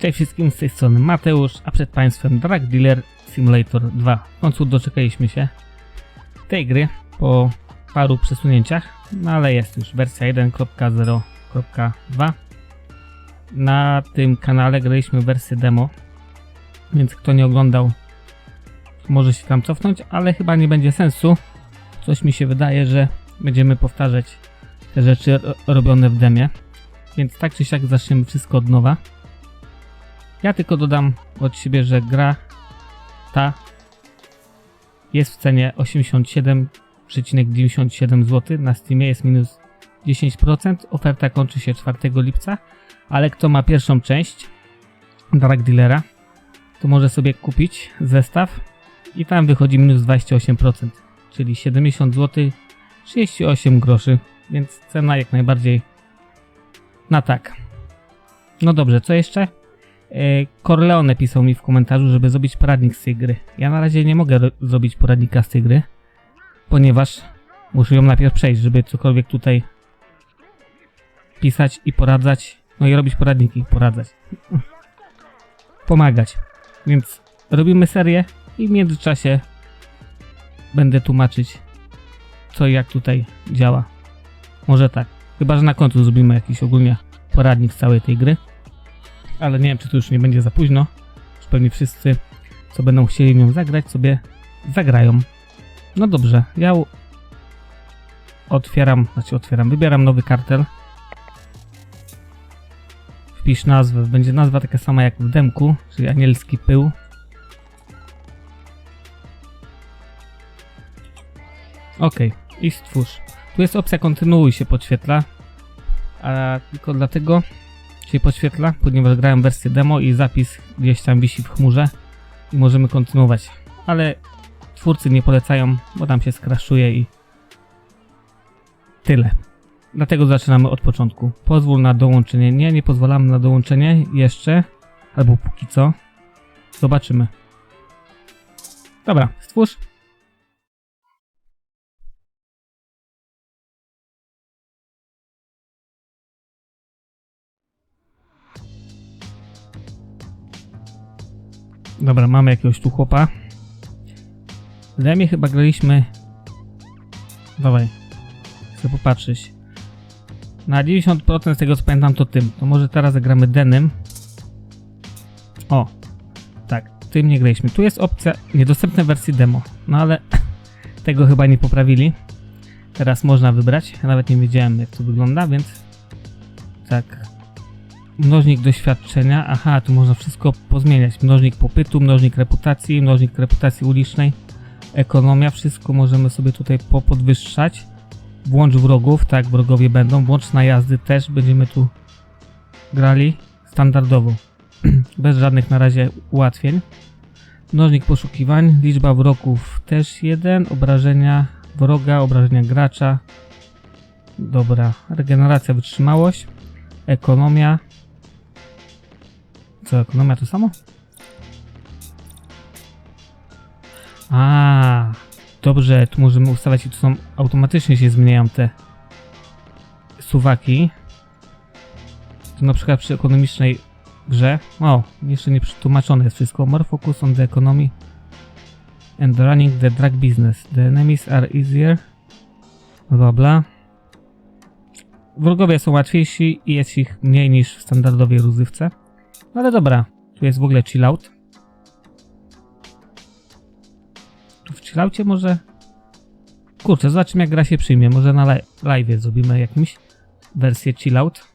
Cześć wszystkim, z tej strony Mateusz, a przed Państwem Drug Dealer Simulator 2. W końcu doczekaliśmy się tej gry po paru przesunięciach, no ale jest już wersja 1.0.2. Na tym kanale graliśmy wersję demo, więc kto nie oglądał może się tam cofnąć, ale chyba nie będzie sensu. Coś mi się wydaje, że będziemy powtarzać te rzeczy ro- robione w demie. Więc tak czy siak zaczniemy wszystko od nowa. Ja tylko dodam od siebie, że gra ta jest w cenie 87,97 zł. Na Steamie jest minus 10%. Oferta kończy się 4 lipca, ale kto ma pierwszą część Drug Dealera, to może sobie kupić zestaw i tam wychodzi minus 28%, czyli 70 zł 38 groszy, więc cena jak najbardziej na tak. No dobrze, co jeszcze? E, Corleone pisał mi w komentarzu, żeby zrobić poradnik z tej gry. Ja na razie nie mogę ro- zrobić poradnika z tej gry, ponieważ muszę ją najpierw przejść, żeby cokolwiek tutaj pisać i poradzać. No i robić poradniki, poradzać. Pomagać. Więc robimy serię i w międzyczasie będę tłumaczyć, co i jak tutaj działa. Może tak. Chyba, że na końcu zrobimy jakiś ogólnie poradnik z całej tej gry ale nie wiem, czy to już nie będzie za późno. Już pewnie wszyscy, co będą chcieli nią zagrać, sobie zagrają. No dobrze, ja otwieram, znaczy otwieram, wybieram nowy kartel. Wpisz nazwę, będzie nazwa taka sama jak w demku, czyli anielski pył. Ok, i stwórz. Tu jest opcja kontynuuj się podświetla, a tylko dlatego, się podświetla, ponieważ grałem wersję demo i zapis gdzieś tam wisi w chmurze i możemy kontynuować. Ale twórcy nie polecają, bo tam się skraszuje i tyle. Dlatego zaczynamy od początku. Pozwól na dołączenie. Nie, nie pozwalamy na dołączenie jeszcze, albo póki co. Zobaczymy. Dobra, stwórz. Dobra, mamy jakiegoś tu chłopa. W demie chyba graliśmy... Dawaj. Chcę popatrzeć. Na 90% z tego co pamiętam to tym. To może teraz zagramy Denem. O. Tak, tym nie graliśmy. Tu jest opcja niedostępne wersji demo. No ale tego chyba nie poprawili. Teraz można wybrać. Nawet nie wiedziałem jak to wygląda, więc... Tak, Mnożnik doświadczenia. Aha, tu można wszystko pozmieniać. Mnożnik popytu, mnożnik reputacji, mnożnik reputacji ulicznej, ekonomia. Wszystko możemy sobie tutaj popodwyższać. Włącz wrogów, tak, wrogowie będą. Włącz najazdy też. Będziemy tu grali standardowo. Bez żadnych na razie ułatwień. Mnożnik poszukiwań, liczba wrogów też jeden. Obrażenia wroga, obrażenia gracza. Dobra, regeneracja, wytrzymałość. Ekonomia, co, ekonomia to samo? A, dobrze, tu możemy ustawiać i tu są automatycznie się zmieniają te suwaki. Tu na przykład przy ekonomicznej grze, o, jeszcze nie przetłumaczone jest wszystko. More focus on the economy and running the drug business. The enemies are easier. Bla bla. Wrogowie są łatwiejsi i jest ich mniej niż w standardowej rozrywce. No ale dobra, tu jest w ogóle chillout. Tu w chilloutie może... Kurczę, zobaczymy jak gra się przyjmie. Może na li- live zrobimy jakimś wersję chillout.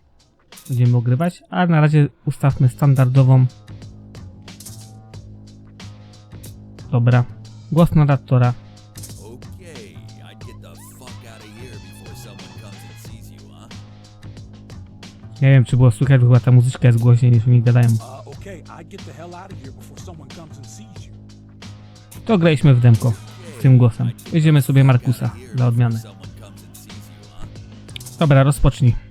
Będziemy ogrywać, a na razie ustawmy standardową. Dobra. Głos narratora. Nie wiem czy było słychać, bo chyba ta muzyczka jest głośniej niż oni gadają. To graliśmy w demko. Z tym głosem. Weźmiemy sobie Markusa dla odmiany. Dobra, rozpocznij.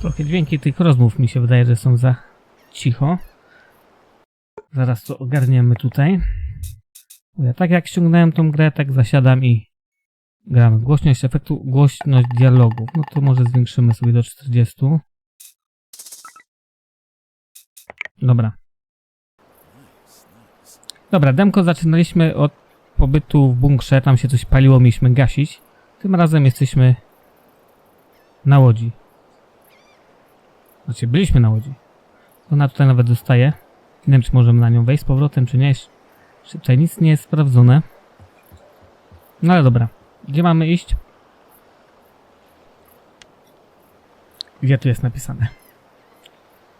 Trochę dźwięki tych rozmów mi się wydaje, że są za cicho. Zaraz to ogarniemy tutaj. Ja tak jak ściągnąłem tą grę, tak zasiadam i gramy. Głośność efektu, głośność dialogu. No to może zwiększymy sobie do 40. Dobra. Dobra, demko zaczynaliśmy od pobytu w bunkrze. Tam się coś paliło, mieliśmy gasić. Tym razem jesteśmy na łodzi. Znaczy, byliśmy na łodzi. Ona tutaj nawet zostaje. Nie wiem, czy możemy na nią wejść z powrotem, czy nie. Jeszcze Tutaj nic nie jest sprawdzone. No ale dobra. Gdzie mamy iść? Gdzie tu jest napisane?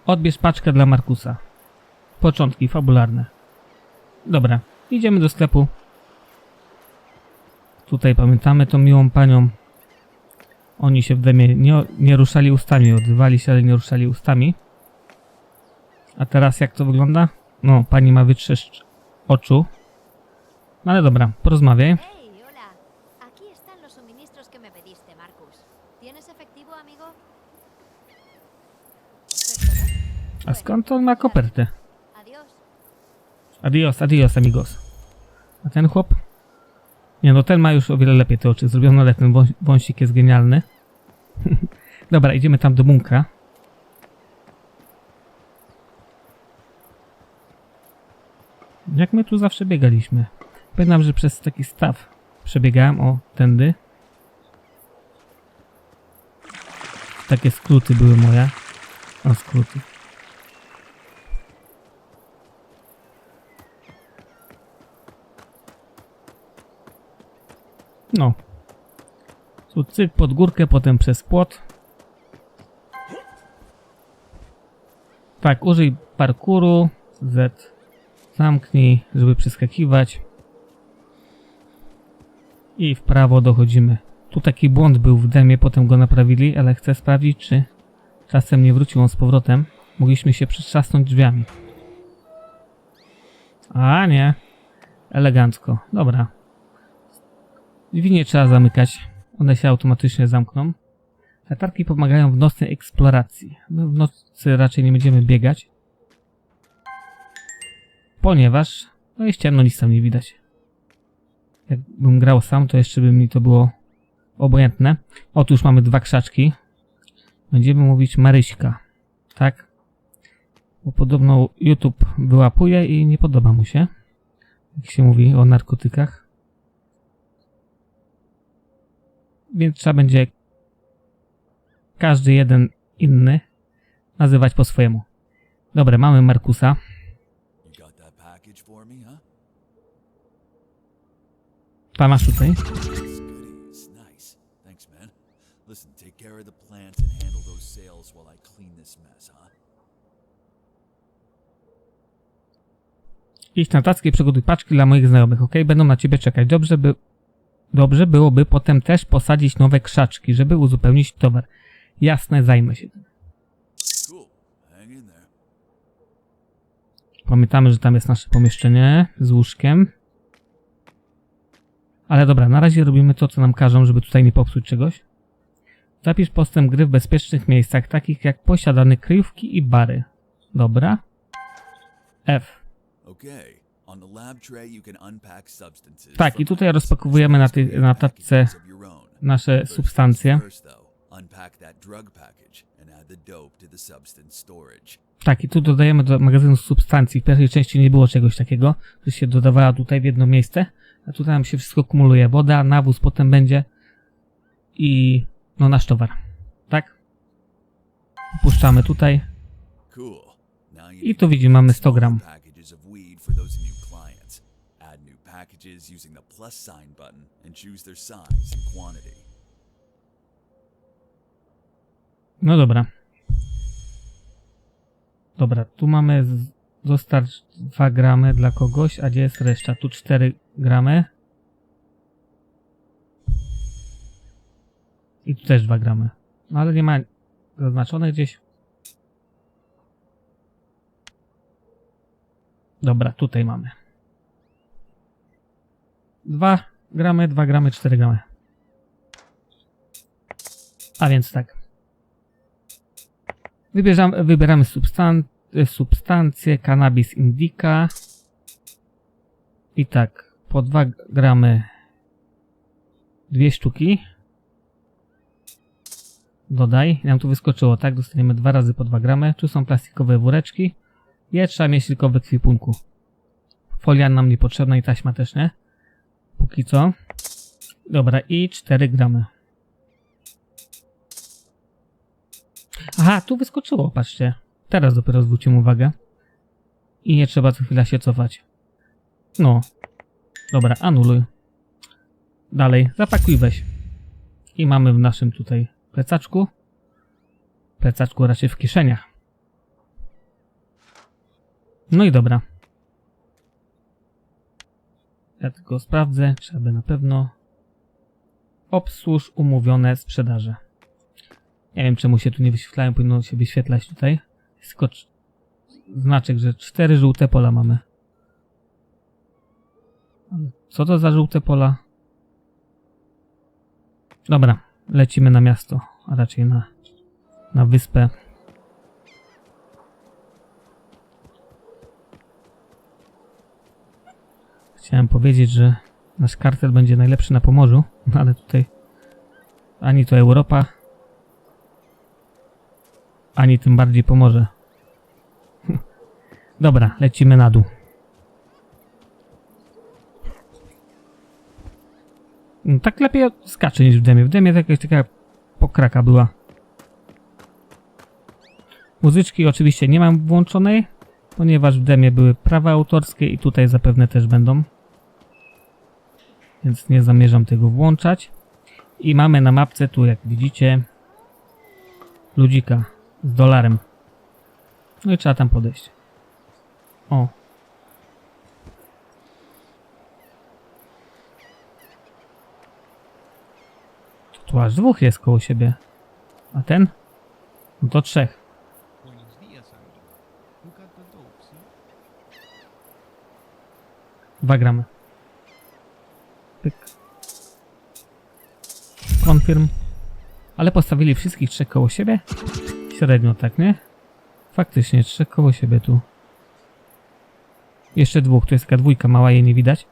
Odbierz paczkę dla Markusa. Początki fabularne. Dobra. Idziemy do sklepu. Tutaj pamiętamy tą miłą panią. Oni się w demie nie, nie ruszali ustami, odzywali się, ale nie ruszali ustami. A teraz jak to wygląda? No, pani ma wytrzeszcz oczu. No ale dobra, porozmawiaj. A skąd on ma kopertę? Adios, adios, amigos. A ten chłop? Nie no, ten ma już o wiele lepiej te oczy zrobione, ale ten wąs- wąsik jest genialny. Dobra, idziemy tam do bunkra. Jak my tu zawsze biegaliśmy? Pamiętam, że przez taki staw przebiegałem, o, tędy. Takie skróty były moje. O, skróty. No. Tu cyk pod górkę, potem przez płot. Tak, użyj parkuru. Z. Zamknij, żeby przeskakiwać. I w prawo dochodzimy. Tu taki błąd był w demie, potem go naprawili, ale chcę sprawdzić, czy czasem nie wrócił on z powrotem. Mogliśmy się przytrzasnąć drzwiami. A nie. Elegancko. Dobra. Drzwi nie trzeba zamykać. One się automatycznie zamkną. Latarki pomagają w nocnej eksploracji. My w nocy raczej nie będziemy biegać. Ponieważ no jest ciemno, nic tam nie widać. Jakbym grał sam, to jeszcze by mi to było obojętne. Otóż mamy dwa krzaczki. Będziemy mówić Maryśka. Tak? Bo podobno YouTube wyłapuje i nie podoba mu się. Jak się mówi o narkotykach. Więc trzeba będzie każdy jeden inny nazywać po swojemu. Dobra, mamy Markusa. Pana tutaj. Listen, take care of the plant and handle those sales while I clean this mess, huh? Iść na tacki i przygotuj paczki dla moich znajomych, ok? Będą na ciebie czekać. Dobrze by... Dobrze byłoby potem też posadzić nowe krzaczki, żeby uzupełnić towar. Jasne, zajmę się tym. Pamiętamy, że tam jest nasze pomieszczenie z łóżkiem. Ale dobra, na razie robimy to, co nam każą, żeby tutaj nie popsuć czegoś. Zapisz postęp gry w bezpiecznych miejscach, takich jak posiadane kryjówki i bary. Dobra. F. Okay. Tak, i tutaj rozpakowujemy na, tej, na tapce nasze substancje. Tak, i tu dodajemy do magazynu substancji. W pierwszej części nie było czegoś takiego, że się dodawała tutaj w jedno miejsce, a tutaj nam się wszystko kumuluje. Woda, nawóz potem będzie i no nasz towar. Tak? Puszczamy tutaj i tu widzimy, mamy 100 gram. For those new clients. Add new packages using the plus sign button and choose their size and quantity. No dobra. Dobra, tu mamy z- dostarcz 2 gramy dla kogoś, a gdzie jest reszta? Tu 4 gramy. I tu też 2 gramy. No ale nie ma zaznaczone gdzieś. Dobra, tutaj mamy. 2 gramy, 2 gramy, 4 gramy. A więc tak. Wybierzam, wybieramy substan substancję cannabis indica. I tak, po 2 gramy dwie sztuki. Dodaj. Nam tu wyskoczyło, tak? Dostaniemy dwa razy po 2 gramy. Tu są plastikowe woreczki. Je trzeba mieć tylko w ekwipunku. Folia nam niepotrzebna i taśma też nie. Póki co. Dobra, i 4 gramy. Aha, tu wyskoczyło, patrzcie. Teraz dopiero zwróciłem uwagę. I nie trzeba co chwila się cofać. No. Dobra, anuluj. Dalej, zapakuj weź. I mamy w naszym tutaj plecaczku. Plecaczku raczej w kieszeniach. No i dobra. Ja tylko sprawdzę, czy aby na pewno obsłuż umówione sprzedaże. Nie wiem czemu się tu nie wyświetlają, powinno się wyświetlać tutaj. Jest tylko cz- znaczek, że cztery żółte pola mamy. Co to za żółte pola? Dobra, lecimy na miasto, a raczej na, na wyspę. Chciałem powiedzieć, że nasz kartel będzie najlepszy na Pomorzu, no ale tutaj ani to Europa, ani tym bardziej Pomorze. Dobra, lecimy na dół. No, tak lepiej skacze niż w demie. W demie to jakaś taka pokraka była. Muzyczki oczywiście nie mam włączonej, ponieważ w demie były prawa autorskie i tutaj zapewne też będą. Więc nie zamierzam tego włączać. I mamy na mapce tu, jak widzicie, ludzika z dolarem. No i trzeba tam podejść. O. To tu aż dwóch jest koło siebie. A ten? No to trzech. Buenos días, amigo. You got the dope, see? Dwa gramy. Pyk. Confirm. Ale postawili wszystkich trzech koło siebie? Średnio tak, nie? Faktycznie, trzech koło siebie tu. Jeszcze dwóch, tu jest taka dwójka mała, jej nie widać.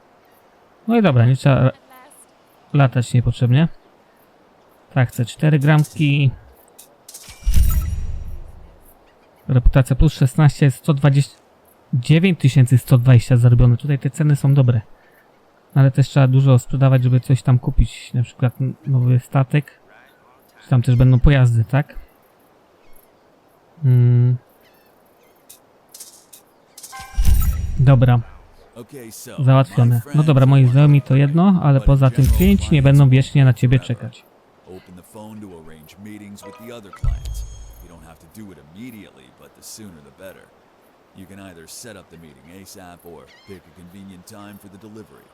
No i dobra, nie trzeba latać niepotrzebnie. Tak, chcę 4 gramki. Reputacja plus 16, 120... 9120 zarobione. Tutaj te ceny są dobre. Ale też trzeba dużo sprzedawać, żeby coś tam kupić. Na przykład nowy statek. Czy tam też będą pojazdy, tak? Mm. Dobra, załatwione. No dobra, moi znajomi to jedno, ale poza tym klienci nie będą wiecznie na ciebie czekać. You can either set up the meeting ASAP or pick a convenient time for the delivery.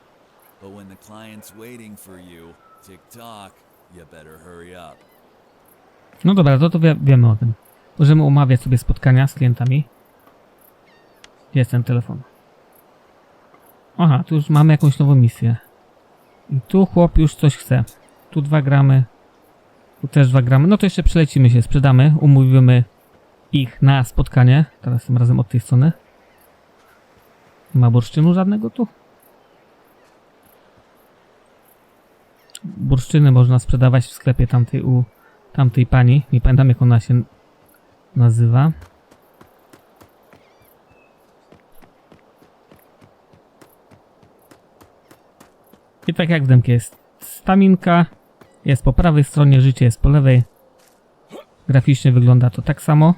But when the client's waiting for you, tick tock, you better hurry up. No dobra, to, to wie, wiemy o tym. Możemy umawiać sobie spotkania z klientami. Jest ten telefon? Aha, tu już mamy jakąś nową misję. I tu chłop już coś chce. Tu dwa gramy. Tu też dwa gramy. No to jeszcze przelecimy się, sprzedamy. Umówimy ich na spotkanie. Teraz tym razem od tej strony. Nie ma bursztynu żadnego tu? Bursztyny można sprzedawać w sklepie tamtej u tamtej pani. Nie pamiętam jak ona się nazywa. I tak jak w demkie jest staminka, jest po prawej stronie, życie jest po lewej. Graficznie wygląda to tak samo.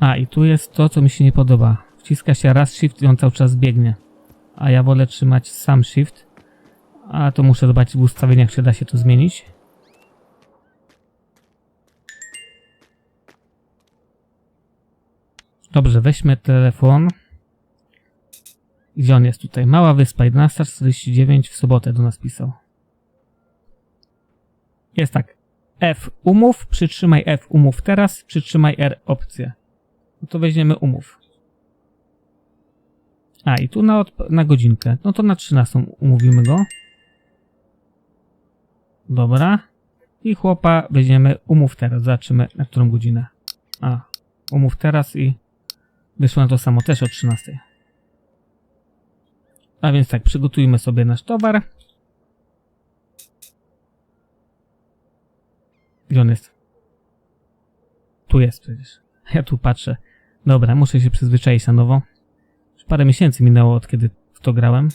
A i tu jest to, co mi się nie podoba. Wciska się raz shift i on cały czas biegnie. A ja wolę trzymać sam shift. A to muszę zobaczyć w ustawieniach, czy da się to zmienić. Dobrze, weźmy telefon. Gdzie on jest tutaj? Mała wyspa, 11.49 w sobotę do nas pisał. Jest tak. F umów, przytrzymaj F umów teraz, przytrzymaj R opcję. No to weźmiemy umów. A i tu na, na godzinkę. No to na 13 umówimy go. Dobra. I chłopa weźmiemy umów teraz. Zobaczymy na którą godzinę. A, umów teraz i wyszło na to samo też o 13. A więc tak, przygotujmy sobie nasz towar. Gdzie on jest? Tu jest przecież. Ja tu patrzę. Dobra, muszę się przyzwyczaić na nowo. Parę miesięcy minęło od kiedy w to grałem.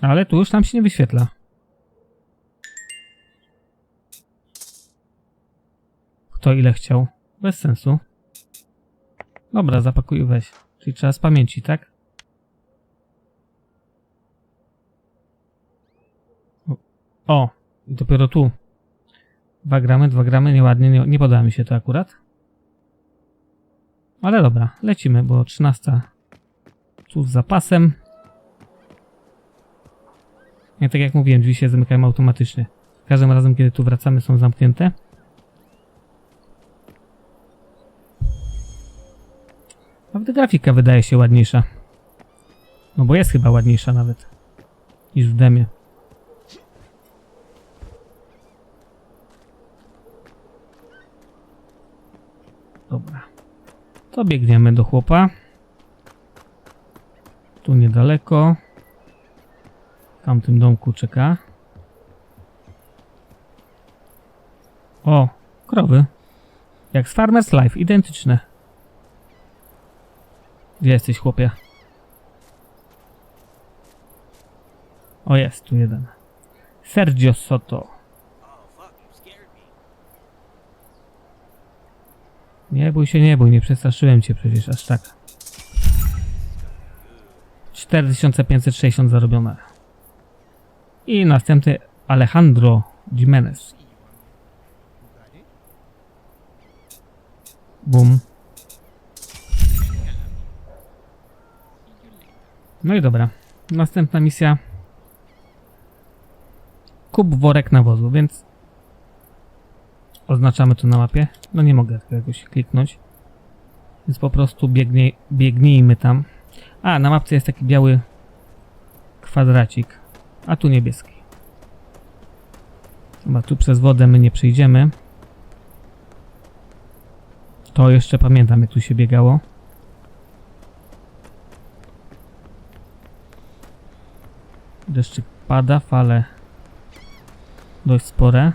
Ale tu już tam się nie wyświetla. Kto ile chciał? Bez sensu. Dobra, zapakuj weź. Czyli trzeba z pamięci, tak? O, dopiero tu. Dwa gramy, dwa gramy, nieładnie, nie, nie podoba mi się to akurat. Ale dobra, lecimy, bo 13 tu z zapasem. Nie tak jak mówiłem, drzwi się zamykają automatycznie. Każdym razem, kiedy tu wracamy, są zamknięte. Nawet grafika wydaje się ładniejsza. No bo jest chyba ładniejsza nawet. Niż w demie. Dobra. To biegniemy do chłopa. Tu niedaleko. W tamtym domku czeka. O, krowy. Jak z Farmer's Life, identyczne. Gdzie jesteś, chłopie? O, jest tu jeden. Sergio Soto. Nie bój się, nie bój, nie przestraszyłem cię przecież aż tak. 4560 zarobione. I następny Alejandro Jimenez. Bum. No i dobra. Następna misja. Kup worek nawozu, więc oznaczamy to na mapie. No nie mogę jakoś kliknąć. Więc po prostu biegnie, biegnijmy tam. A, na mapce jest taki biały kwadracik, a tu niebieski. Chyba tu przez wodę my nie przejdziemy. To jeszcze pamiętam, jak tu się biegało. Deszczyk pada, fale dość spore.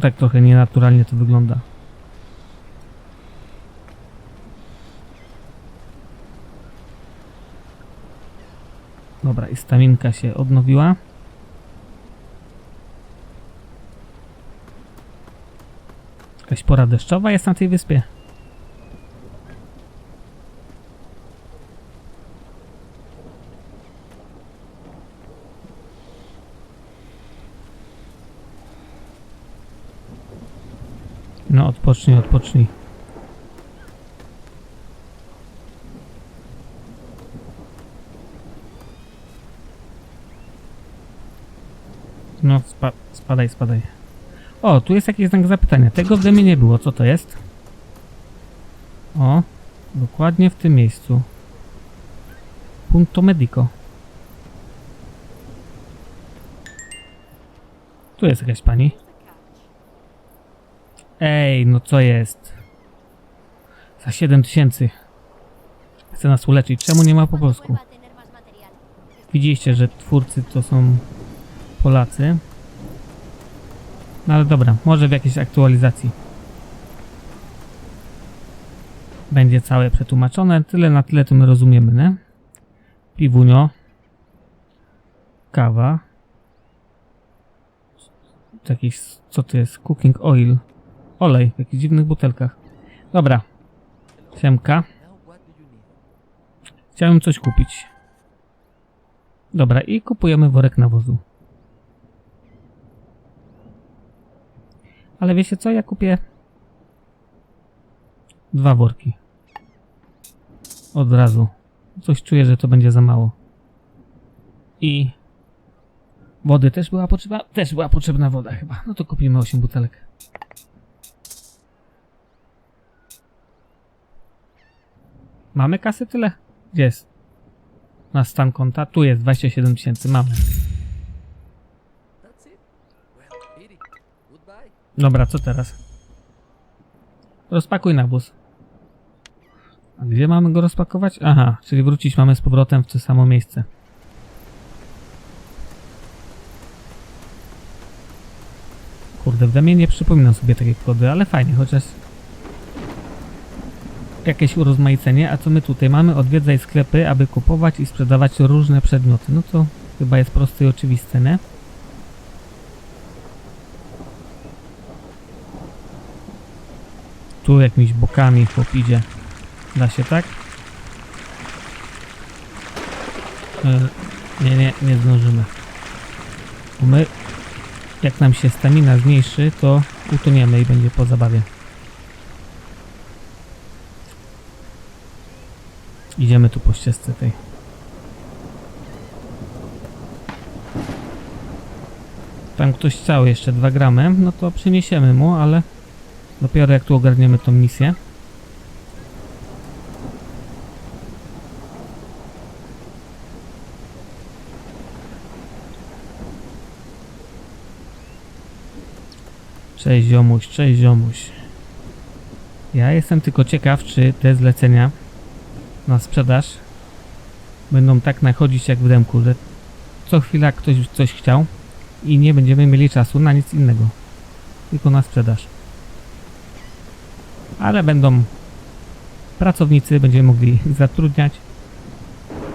Tak trochę nienaturalnie to wygląda. Dobra, i staminka się odnowiła. Jakaś pora deszczowa jest na tej wyspie. No, odpocznij, odpocznij. No, spa spadaj, spadaj. O, tu jest jakiś znak zapytania. Tego w demie nie było. Co to jest? O, dokładnie w tym miejscu. Punto medico. Tu jest jakaś pani. Ej, no co jest? Za 7 tysięcy. Chce nas uleczyć. Czemu nie ma po polsku? Widzieliście, że twórcy to są Polacy. No ale dobra, może w jakiejś aktualizacji będzie całe przetłumaczone. Tyle na tyle to my rozumiemy, nie? Piwunio. Kawa. Jakiś, co to jest? Cooking oil. Olej w jakichś dziwnych butelkach. Dobra. Siemka. Chciałem coś kupić. Dobra, i kupujemy worek nawozu. Ale wiecie co? Ja kupię dwa worki. Od razu. Coś czuję, że to będzie za mało. I wody też była potrzebna? Też była potrzebna woda chyba. No to kupimy 8 butelek. Mamy kasy tyle? Gdzie jest? Na stan konta? Tu jest 27 tysięcy, mamy. Dobra, co teraz? Rozpakuj na wóz. A gdzie mamy go rozpakować? Aha, czyli wrócić mamy z powrotem w to samo miejsce. Kurde, w demie nie przypominam sobie takiej kody, ale fajnie, chociaż jakieś urozmaicenie. A co my tutaj mamy? Odwiedzaj sklepy, aby kupować i sprzedawać różne przedmioty. No to chyba jest proste i oczywiste, nie? Tu jakimiś bokami chłop idzie. Da się tak? E, nie, nie, nie zdążymy. Bo my, jak nam się stamina zmniejszy, to utoniemy i będzie po zabawie. Idziemy tu po ścieżce tej. Tam ktoś chciał jeszcze 2 gramy, no to przyniesiemy mu, ale Dopiero jak tu ogarniemy tą misję. Cześć ziomuś, cześć ziomuś. Ja jestem tylko ciekaw, czy te zlecenia na sprzedaż będą tak nachodzić jak w demku, że co chwila ktoś coś chciał i nie będziemy mieli czasu na nic innego. Tylko na sprzedaż ale będą pracownicy, będziemy mogli zatrudniać,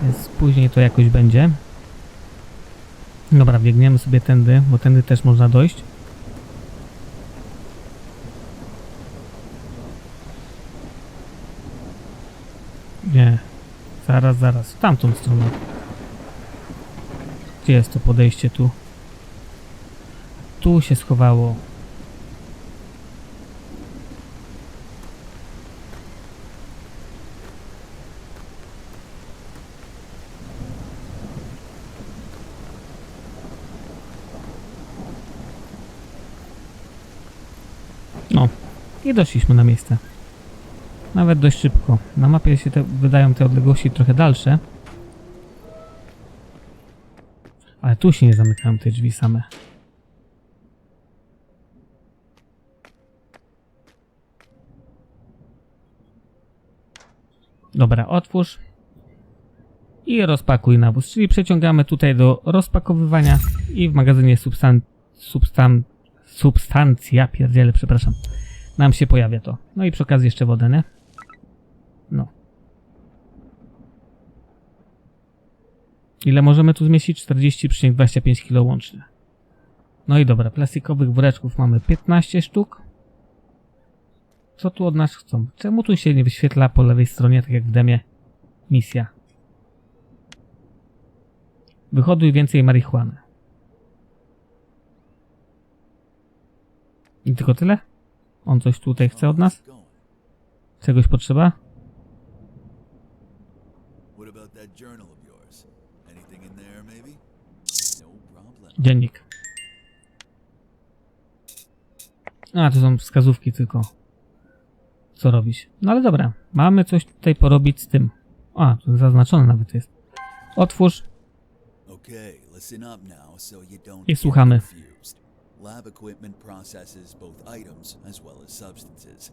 więc później to jakoś będzie. Dobra, biegniemy sobie tędy, bo tędy też można dojść. Nie, zaraz, zaraz, w tamtą stronę. Gdzie jest to podejście tu? Tu się schowało. No, i doszliśmy na miejsce. Nawet dość szybko. Na mapie się te, wydają te odległości trochę dalsze. Ale tu się nie zamykają te drzwi same. Dobra, otwórz. I rozpakuj nawóz, czyli przeciągamy tutaj do rozpakowywania i w magazynie substan... substan substancja, pierdziele, przepraszam, nam się pojawia to. No i przy okazji jeszcze wodę, nie? No. Ile możemy tu zmieścić? 40,25 kg łącznie. No i dobra, plastikowych woreczków mamy 15 sztuk. Co tu od nas chcą? Czemu tu się nie wyświetla po lewej stronie, tak jak w demie, misja? Wyhoduj więcej marihuany. I tylko tyle? On coś tutaj chce od nas? Czegoś potrzeba? That journal of yours? Anything in there, maybe? No problem. Dziennik. A, to są wskazówki tylko. Co robić? No ale dobra, mamy coś tutaj porobić z tym. A, tu zaznaczone nawet jest. Otwórz. I słuchamy. Lab equipment processes both items as well as substances.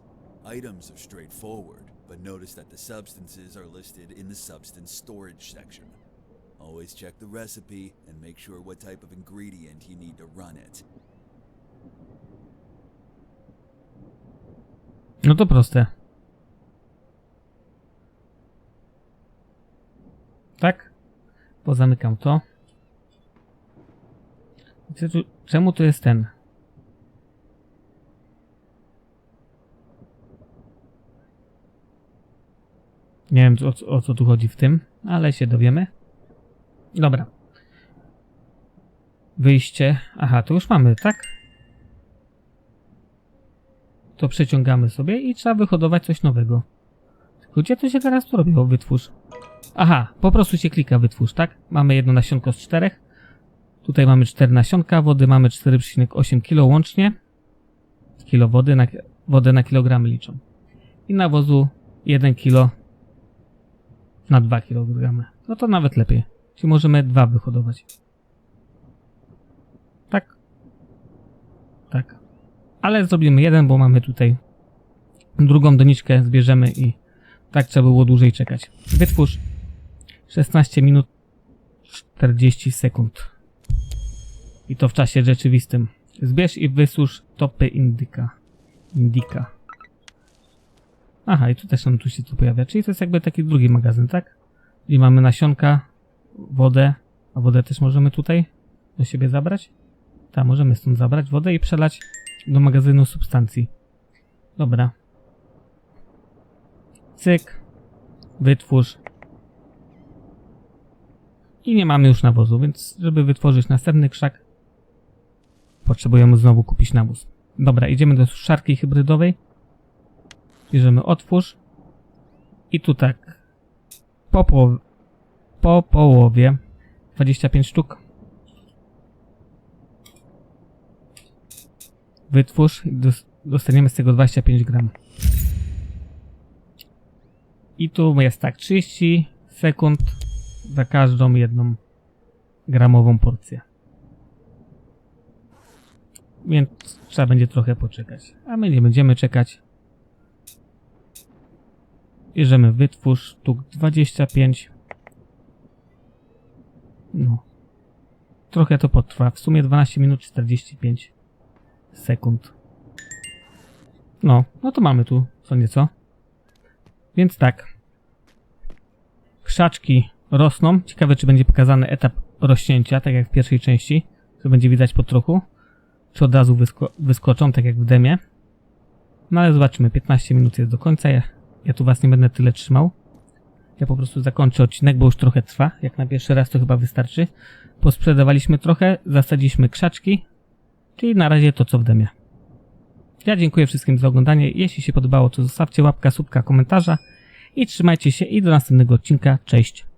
Items are straightforward, but notice that the substances are listed in the substance storage section. Always check the recipe and make sure what type of ingredient you need to run it. No to proste. Tak? Pozamykam to. Czemu tu jest ten? Nie wiem o, o co tu chodzi w tym, ale się dowiemy. Dobra. Wyjście. Aha, to już mamy, tak? to przeciągamy sobie i trzeba wyhodować coś nowego. Tylko gdzie to się teraz tu robiło? Wytwórz. Aha, po prostu się klika wytwórz, tak? Mamy jedno nasionko z czterech. Tutaj mamy cztery nasionka, wody mamy 4,8 kg łącznie. Kilo wody na, wodę na kilogramy liczą. I nawozu 1 kg Na 2 kg. No to nawet lepiej. Czyli możemy dwa wyhodować. Tak? Tak. Ale zrobimy jeden, bo mamy tutaj drugą doniczkę, zbierzemy i tak trzeba było dłużej czekać. Wytwórz 16 minut 40 sekund. I to w czasie rzeczywistym. Zbierz i wysusz topy indyka. Indika. Aha, i tu też on tu się tu pojawia. Czyli to jest jakby taki drugi magazyn, tak? I mamy nasionka, wodę, a wodę też możemy tutaj do siebie zabrać? Tak, możemy stąd zabrać wodę i przelać do magazynu substancji. Dobra. Cyk. Wytwórz. I nie mamy już nawozu, więc żeby wytworzyć następny krzak, potrzebujemy znowu kupić nawóz. Dobra, idziemy do suszarki hybrydowej. Bierzemy otwórz. I tu tak. Po, po połowie 25 sztuk. Wytwórz dostaniemy z tego 25 gram. I tu jest tak 30 sekund za każdą jedną gramową porcję. Więc trzeba będzie trochę poczekać. A my nie będziemy czekać. Bierzemy wytwórz sztuk 25. No. Trochę to potrwa. W sumie 12 minut 45 sekund. No, no to mamy tu co nieco. Więc tak. Krzaczki rosną. Ciekawe, czy będzie pokazany etap rośnięcia, tak jak w pierwszej części. To będzie widać po trochu. Czy od razu wysko wyskoczą, tak jak w demie. No ale zobaczymy. 15 minut jest do końca. Ja, tu was nie będę tyle trzymał. Ja po prostu zakończę odcinek, bo już trochę trwa. Jak na pierwszy raz to chyba wystarczy. Posprzedawaliśmy trochę, zasadziliśmy krzaczki. Czyli na razie to co w demie. Ja dziękuję wszystkim za oglądanie. Jeśli się podobało, to zostawcie łapka, subka, komentarza. I trzymajcie się i do następnego odcinka. Cześć!